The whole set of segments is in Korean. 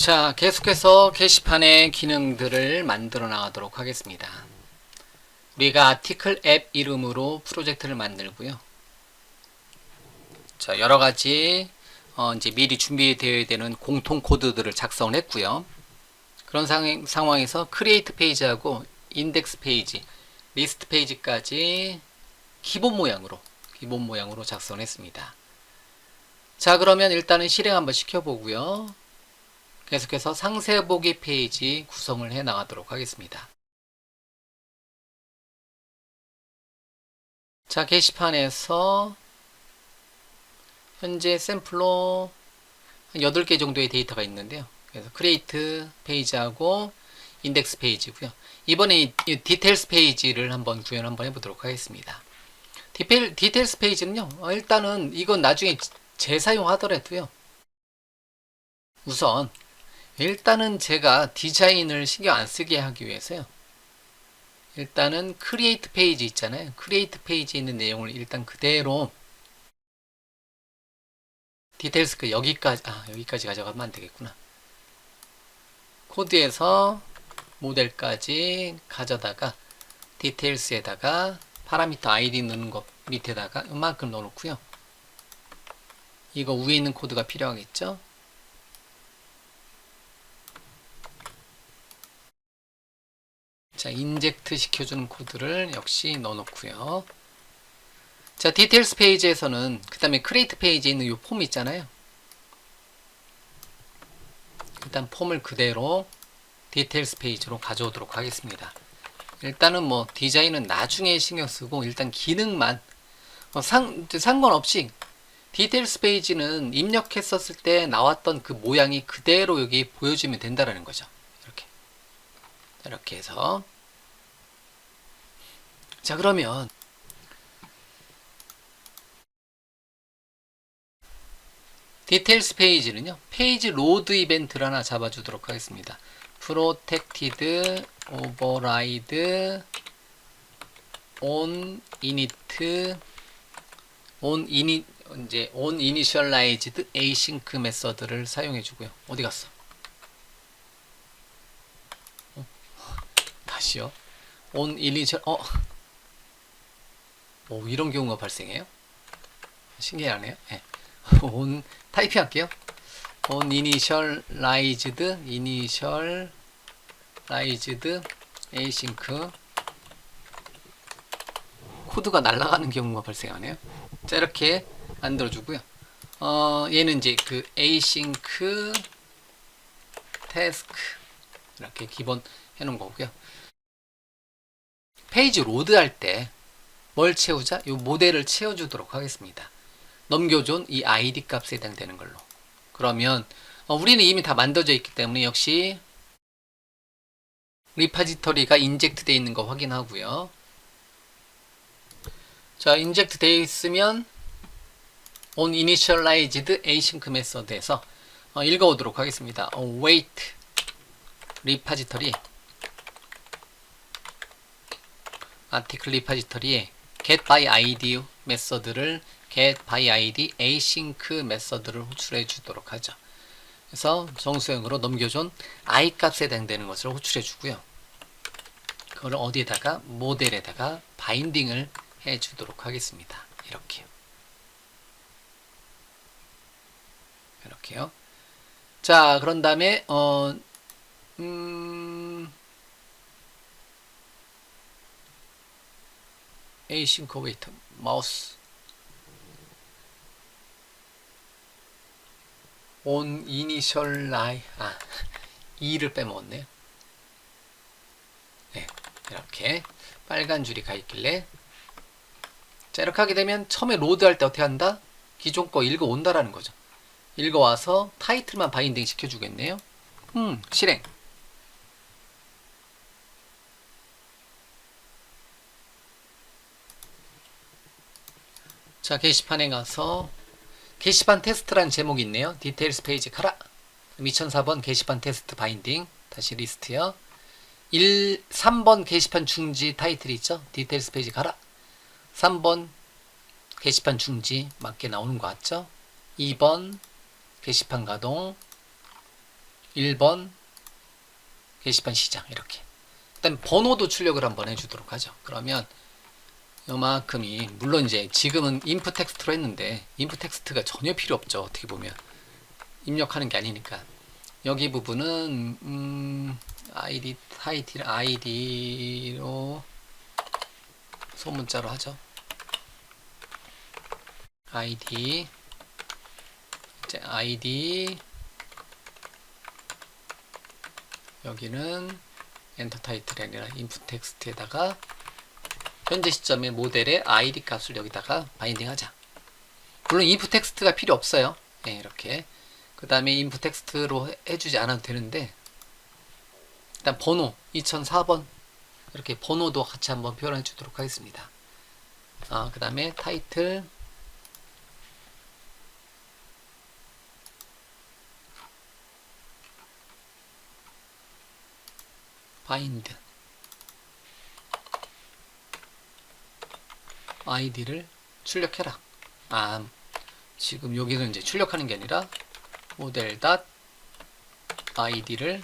자, 계속해서 게시판의 기능들을 만들어 나가도록 하겠습니다. 우리가 아티클 앱 이름으로 프로젝트를 만들고요. 자, 여러 가지 어, 이제 미리 준비되어야 되는 공통 코드들을 작성을 했고요. 그런 상, 상황에서 크리에이트 페이지하고 인덱스 페이지, 리스트 페이지까지 기본 모양으로 기본 모양으로 작성을 했습니다. 자, 그러면 일단은 실행 한번 시켜보고요. 계속해서 상세 보기 페이지 구성을 해 나가도록 하겠습니다. 자, 게시판에서 현재 샘플로 한 8개 정도의 데이터가 있는데요. 그래서 크리에이트 페이지하고 인덱스 페이지고요. 이번에 이, 이 디테일스 페이지를 한번 구현 한번 해보도록 하겠습니다. 디테일, 디테일스 페이지는요. 어, 일단은 이건 나중에 재사용하더라도요. 우선 일단은 제가 디자인을 신경 안 쓰게 하기 위해서요. 일단은 크리에이트 페이지 있잖아요. 크리에이트 페이지에 있는 내용을 일단 그대로 디테일스 그 여기까지 아 여기까지 가져가면 안 되겠구나. 코드에서 모델까지 가져다가 디테일스에다가 파라미터 아이디 넣는 것 밑에다가 이만큼 넣어놓고요. 이거 위에 있는 코드가 필요하겠죠? 자, 인젝트 시켜주는 코드를 역시 넣어놓고요. 자, 디테일스 페이지에서는 그 다음에 크리에이트 페이지에 있는 이 폼 있잖아요. 일단 폼을 그대로 디테일스 페이지로 가져오도록 하겠습니다. 일단은 뭐 디자인은 나중에 신경 쓰고 일단 기능만 어, 상, 상관없이 디테일스 페이지는 입력했었을 때 나왔던 그 모양이 그대로 여기 보여주면 된다라는 거죠. 이렇게. 이렇게 해서. 자, 그러면 디테일스 페이지는요. 페이지 로드 이벤트를 하나 잡아주도록 하겠습니다. 프로텍티드 오버라이드 온 이니트 온 이니 이제 온 이니셜라이즈드 에이싱크 메서드를 사용해 주고요. 어디 갔어? 어? 다시요. 온 이니셜 어. 오, 이런 경우가 발생해요? 신기하네요. 네. 온 타이핑 할게요. on initialized initialized async 코드가 날아가는 경우가 발생하네요. 자 이렇게 만들어주고요. 어 얘는 이제 그 async task 이렇게 기본 해놓은 거고요. 페이지 로드 할 때 뭘 채우자? 이 모델을 채워주도록 하겠습니다. 넘겨준 이 id 값에 해당되는 걸로. 그러면 어, 우리는 이미 다 만들어져 있기 때문에 역시 리파지터리가 인젝트 되어 있는 거 확인하고요. 자, 인젝트 되어 있으면 on initialized async method에서 어, 읽어오도록 하겠습니다. 어, wait 리파지터리 아티클 리파지터리에 get by id 메서드를 get by id async 메서드를 호출해 주도록 하죠. 그래서 정수형으로 넘겨준 i 값에 해당되는 것을 호출해 주고요. 그걸 어디에다가 모델에다가 바인딩을 해 주도록 하겠습니다. 이렇게요. 이렇게요. 자, 그런 다음에 어 음, wait 마우스 on initial line 아 2를 빼먹었네요. 네, 이렇게 빨간 줄이 가 있길래 자 이렇게 하게 되면 처음에 로드 할 때 어떻게 한다? 기존 거 읽어온다라는 거죠. 읽어와서 타이틀만 바인딩 시켜주겠네요. 음 실행 자 게시판에 가서 게시판 테스트라는 제목이 있네요. 디테일스 페이지 가라. 2004번 게시판 테스트 바인딩. 다시 리스트요. 1, 3번 게시판 중지 타이틀 있죠? 디테일스 페이지 가라. 3번 게시판 중지 맞게 나오는 거 같죠? 2번 게시판 가동. 1번 게시판 시작 이렇게 일단 번호도 출력을 한번 해주도록 하죠 그러면 요만큼이 물론 이제 지금은 인풋 텍스트로 했는데 인풋 텍스트가 전혀 필요 없죠 어떻게 보면. 입력하는 게 아니니까. 여기 부분은 음, id 타이틀 id로 소문자로 하죠. id 이제 id 여기는 엔터 타이틀이 아니라 인풋 텍스트에다가 현재 시점의 모델의 id 값을 여기다가 바인딩 하자. 물론 인풋 텍스트가 필요 없어요. 네, 이렇게. 그 다음에 인풋 텍스트로 해- 해주지 않아도 되는데 일단 번호 2004번. 이렇게 번호도 같이 한번 표현해 주도록 하겠습니다. 아, 그 다음에 타이틀. 바인드 아이디를 출력해라. 아, 지금 여기는 이제 출력하는 게 아니라 모델 닷 아이디를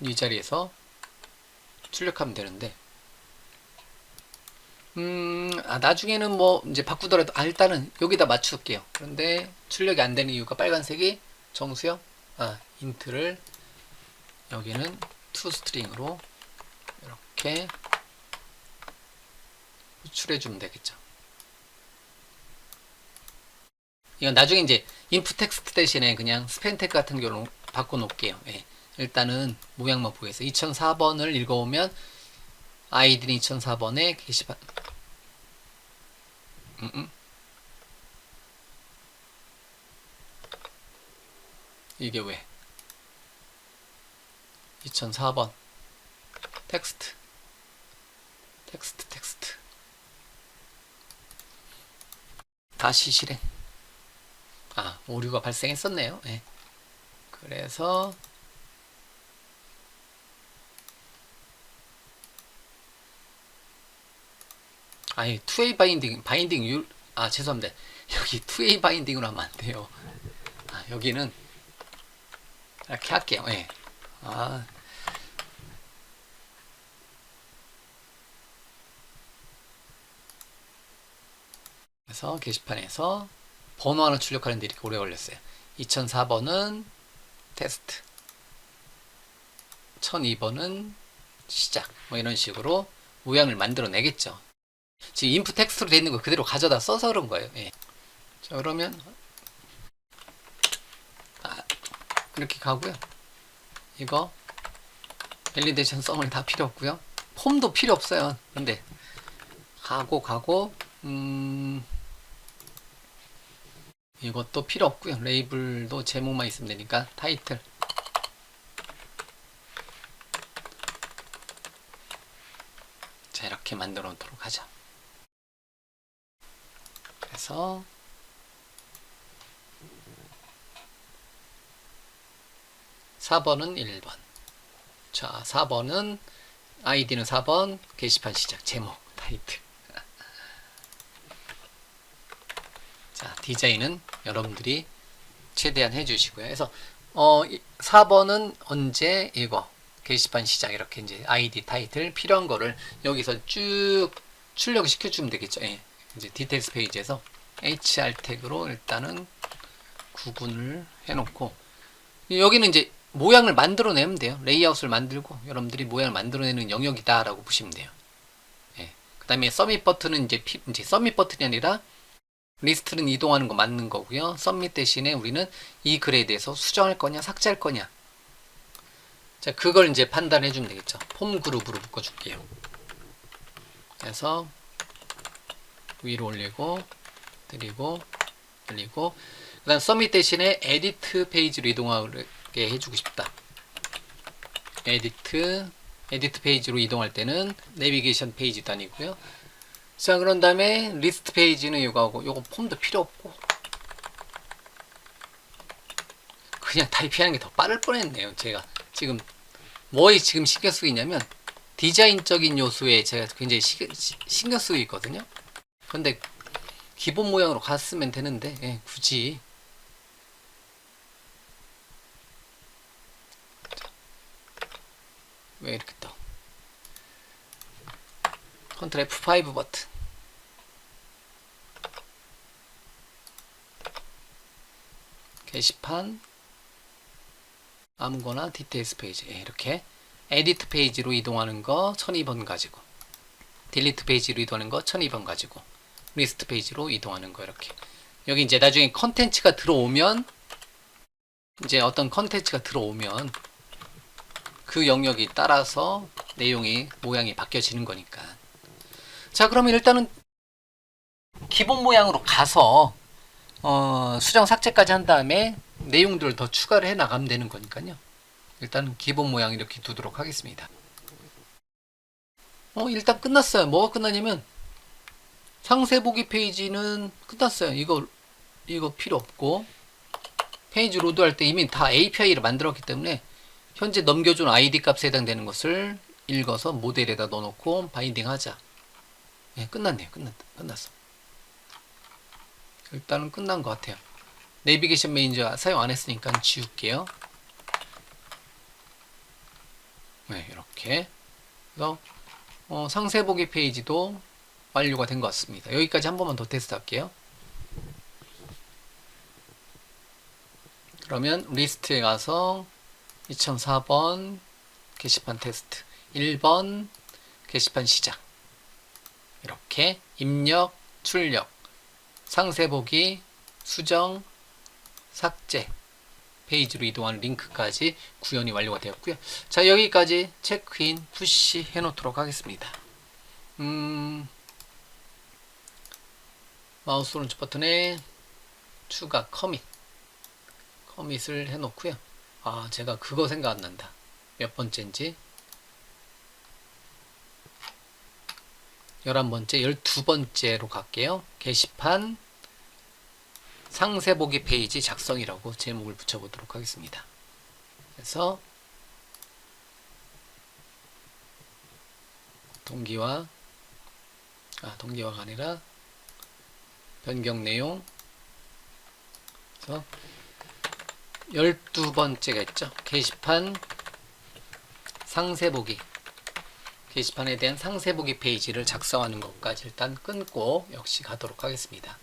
이 자리에서 출력하면 되는데 음, 아, 나중에는 뭐 이제 바꾸더라도 아, 일단은 여기다 맞출게요. 그런데 출력이 안 되는 이유가 빨간색이 정수요. 아, 인트를 여기는 to 스트링으로 이렇게 호출해 주면 되겠죠. 이건 나중에 이제 인풋 텍스트 대신에 그냥 스펜 태그 같은 경우로 바꿔 놓을게요. 예. 일단은 모양만 보겠어요. 2004번을 읽어오면 아이디는 2004번에 게시판 음, 음. 이게 왜? 2004번 텍스트 텍스트 텍스트 다시 실행 아 오류가 발생했었네요. 예. 그래서 아니 2A 바인딩 바인딩 율, 아 죄송합니다. 여기 2A 바인딩으로 하면 안 돼요. 아 여기는 이렇게 할게요. 예. 아 그래서 게시판에서 번호 하나 출력하는데 이렇게 오래 걸렸어요. 2004번은 테스트, 1002번은 시작, 뭐 이런 식으로 모양을 만들어내겠죠. 지금 인풋 텍스트로 되어 있는 거 그대로 가져다 써서 그런 거예요. 예. 자, 그러면 아, 이렇게 가고요. 이거 밸리데이션 썸을 다 필요 없고요. 폼도 필요 없어요. 근데 가고 가고 음 이것도 필요 없고요. 레이블도 제목만 있으면 되니까 타이틀 자 이렇게 만들어 놓도록 하죠. 그래서 사번은 1번. 자, 4번은 아이디는 4번 게시판 시작 제목 타이틀. 자, 디자인은 여러분들이 최대한 해주시고요. 그래서 어 4번은 언제 이거 게시판 시작 이렇게 이제 아이디 타이틀 필요한 거를 여기서 쭉 출력 시켜주면 되겠죠. 예. 이제 디테일스 페이지에서 HR 태그로 일단은 구분을 해놓고 여기는 이제 모양을 만들어내면 돼요. 레이아웃을 만들고 여러분들이 모양을 만들어내는 영역이다라고 보시면 돼요. 예. 그 다음에 서밋 버튼은 이제, 피, 이제 서밋 버튼이 아니라 리스트는 이동하는 거 맞는 거고요. 서밋 대신에 우리는 이 글에 대해서 수정할 거냐, 삭제할 거냐. 자, 그걸 이제 판단해 주면 되겠죠. 폼 그룹으로 묶어 줄게요. 그래서 위로 올리고, 드리고, 올리고, 그 다음 서밋 대신에 에디트 페이지로 이동하게 해 주고 싶다. 에디트, 에디트 페이지로 이동할 때는 내비게이션 페이지도 아니고요. 자 그런 다음에 리스트 페이지는 이거 하고 요거 폼도 필요 없고. 그냥 타이핑하는 게 더 빠를 뻔했네요 제가. 지금 뭐에 지금 신경 쓰고 있냐면 디자인적인 요소에 제가 굉장히 시, 신경 쓰고 있거든요. 근데 기본 모양으로 갔으면 되는데 예, 굳이. 왜 이렇게 떠? 컨트롤 F5 버튼. 게시판 아무거나 디테일스 페이지. 예, 이렇게 에디트 페이지로 이동하는 거 1002번 가지고 딜리트 페이지로 이동하는 거 1002번 가지고 리스트 페이지로 이동하는 거 이렇게. 여기 이제 나중에 컨텐츠가 들어오면 이제 어떤 컨텐츠가 들어오면 그 영역이 따라서 내용이 모양이 바뀌어지는 거니까. 자 그러면 일단은 기본 모양으로 가서 어, 수정 삭제까지 한 다음에 내용들을 더 추가를 해 나가면 되는 거니까요. 일단 기본 모양 이렇게 두도록 하겠습니다. 어, 일단 끝났어요. 뭐가 끝나냐면 상세 보기 페이지는 끝났어요. 이거 이거 필요 없고 페이지 로드 할 때 이미 다 API를 만들었기 때문에 현재 넘겨준 ID 값에 해당되는 것을 읽어서 모델에다 넣어놓고 바인딩 하자. 네, 끝났네요. 끝났다. 끝났어. 일단은 끝난 것 같아요. 내비게이션 매니저 사용 안 했으니까 지울게요. 네, 이렇게. 그래서 어, 상세 보기 페이지도 완료가 된 것 같습니다. 여기까지 한 번만 더 테스트 할게요. 그러면 리스트에 가서 2004번 게시판 테스트 1번 게시판 시작 이렇게 입력, 출력, 상세 보기, 수정, 삭제 페이지로 이동하는 링크까지 구현이 완료가 되었고요. 자 여기까지 체크인, 푸시 해놓도록 하겠습니다. 음, 마우스 오른쪽 버튼에 추가 커밋 커밋을 해놓고요. 아 제가 그거 생각 안 난다. 몇 번째인지 11번째, 12번째로 갈게요. 게시판 상세 보기 페이지 작성이라고 제목을 붙여보도록 하겠습니다. 그래서 동기화 아 동기화가 아니라 변경 내용 그래서 12번째가 있죠. 게시판 상세 보기 게시판에 대한 상세 보기 페이지를 작성하는 것까지 일단 끊고 역시 가도록 하겠습니다.